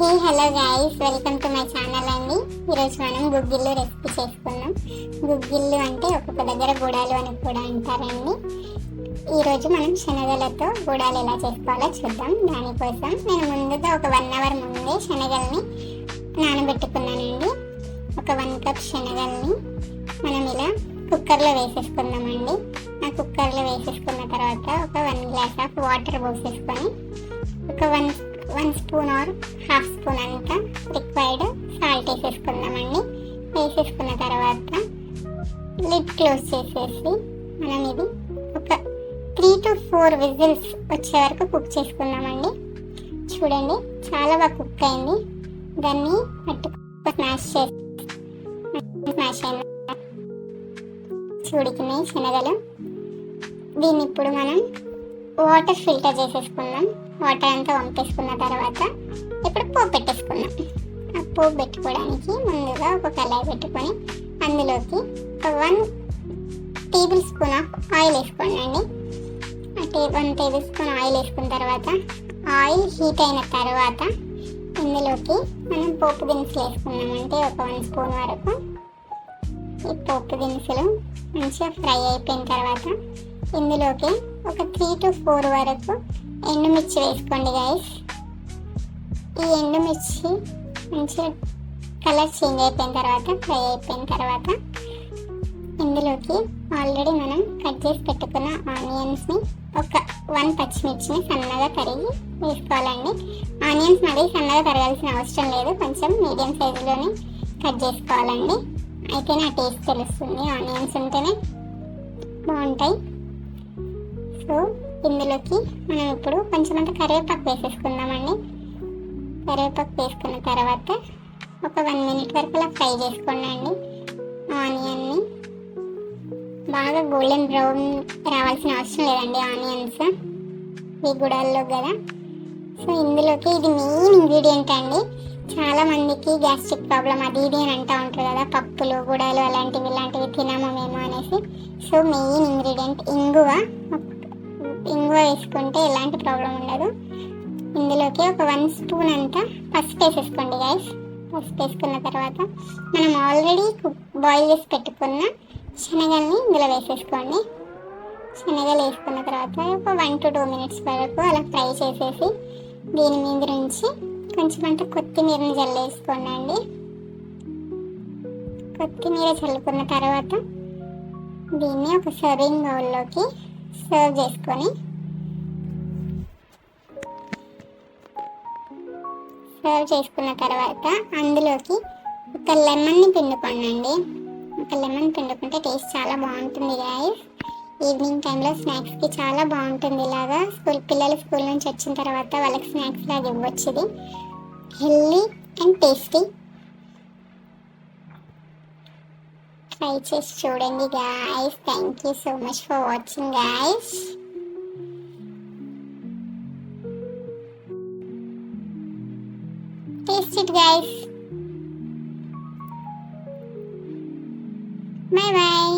Hey hello guys welcome to my channel అండి. ఈరోజు మనం గుగ్గిళ్ళు రెసిపీ చేసుకున్నాం గుగ్గిళ్ళు అంటే ఒక్కొక్క దగ్గర గుడాలు అని కూడా అంటారండి. ఈరోజు మనం శనగలతో గుడాలు ఎలా చేసుకోవాలో చూద్దాం. దానికోసం నేను ముందుగా ఒక వన్ అవర్ ముందే శనగల్ని నానబెట్టుకున్నానండి. ఒక వన్ కప్ శనగల్ని మనం ఇలా కుక్కర్లో వేసేసుకుందామండి. ఆ కుక్కర్లో వేసేసుకున్న తర్వాత ఒక వన్ గ్లాస్ ఆఫ్ వాటర్ పోసేసుకొని ఒక one one spoon or half spoon అంతా రిక్వైర్డ్ సాల్ట్ వేసేసుకుందామండి. వేసేసుకున్న తర్వాత లిడ్ క్లోజ్ చేసేసి మనం ఇది ఒక త్రీ టు ఫోర్ విజిల్స్ వచ్చే వరకు కుక్ చేసుకుందామండి. చూడండి చాలా బాగా కుక్ అయింది. దాన్ని పట్టు స్మాష్ చేసి స్మాష్ అయింది చూడుకున్నాయి శనగలు. దీన్ని ఇప్పుడు మనం వాటర్ ఫిల్టర్ చేసేసుకుందాం. వాటర్ అంతా పంపేసుకున్న తర్వాత ఇప్పుడు పోపు పెట్టేసుకున్నాం ఆ పోపు పెట్టుకోవడానికి ముందుగా ఒక కళాయి పెట్టుకొని అందులోకి ఒక one table spoon of oil వేసుకోండి ఆ టే వన్ టేబుల్ స్పూన్ ఆయిల్ వేసుకున్న తర్వాత ఆయిల్ హీట్ అయిన తర్వాత ఇందులోకి మనం పోపు దినుసులు వేసుకున్నాం అంటే ఒక వన్ స్పూన్ వరకు ఈ పోపు దినుసులు మంచిగా ఫ్రై అయిపోయిన తర్వాత ఇందులోకి ఒక త్రీ టు ఫోర్ వరకు ఎండుమిర్చి వేసుకోండి గైస్ ఈ ఎండుమిర్చి మంచిగా కలర్ చేంజ్ అయిపోయిన తర్వాత ఫ్రై అయిపోయిన తర్వాత ఇందులోకి ఆల్రెడీ మనం కట్ చేసి పెట్టుకున్న ఆనియన్స్ని ఒక వన్ పచ్చిమిర్చిని సన్నగా తరిగి వేసుకోవాలండి. ఆనియన్స్ మరీ సన్నగా తరగాల్సిన అవసరం లేదు. కొంచెం మీడియం సైజులోనే కట్ చేసుకోవాలండి. అయితే నా టేస్ట్ తెలుస్తుంది. ఆనియన్స్ ఉంటేనే బాగుంటాయి. సో ఇందులోకి మనం ఇప్పుడు కొంచెం అంటే కరివేపాకు వేసేసుకుందామండి. కరివేపాకు వేసుకున్న తర్వాత ఒక వన్ మినిట్ వరకు అలా ఫ్రై చేసుకోండి ఆనియన్ని బాగా గోల్డెన్ బ్రౌన్ రావాల్సిన అవసరం లేదండి ఆనియన్స్. ఈ గుడాల్లో కదా. సో ఇందులోకి ఇది మెయిన్ ఇంగ్రీడియంట్ అండి. చాలా మందికి గ్యాస్ట్రిక్ ప్రాబ్లం అది ఇది అని అంటూ ఉంటారు కదా. పప్పులు గుడాలు అలాంటివి ఇలాంటివి తినము మేము అనేసి. సో మెయిన్ ఇంగ్రీడియంట్ ఇంగువ. ఇంగువ వేసుకుంటే ఎలాంటి ప్రాబ్లం ఉండదు. ఇందులోకి ఒక వన్ స్పూన్ అంతా పసుపు వేసేసుకోండి గైస్ పసుపు వేసుకున్న తర్వాత మనం ఆల్రెడీ బాయిల్ చేసి పెట్టుకున్న శనగల్ని ఇందులో వేసేసుకోండి. శనగలు వేసుకున్న తర్వాత ఒక వన్ టు టూ మినిట్స్ వరకు అలా ఫ్రై చేసేసి దీని మీద నుంచి కొంచెం అంత కొత్తిమీరని చల్లేసుకోండి అండి కొత్తిమీర చల్లుకున్న తర్వాత దీన్ని ఒక సర్వింగ్ బౌల్లోకి సర్వ్ చేసుకొని సర్వ్ చేసుకున్న తర్వాత అందులోకి ఒక లెమన్ని పిండుకోండి ఒక లెమన్ పిండుకుంటే టేస్ట్ చాలా బాగుంటుంది గాయస్ ఈవినింగ్ టైంలో స్నాక్స్కి చాలా బాగుంటుంది ఇలాగా. స్కూల్ పిల్లలు స్కూల్ నుంచి వచ్చిన తర్వాత వాళ్ళకి స్నాక్స్ లాగా ఇవ్వచ్చు ఇది. హెల్దీ అండ్ టేస్టీ ట్రై చేసి చూడండి guys thank you so much for watching guys taste it guys bye bye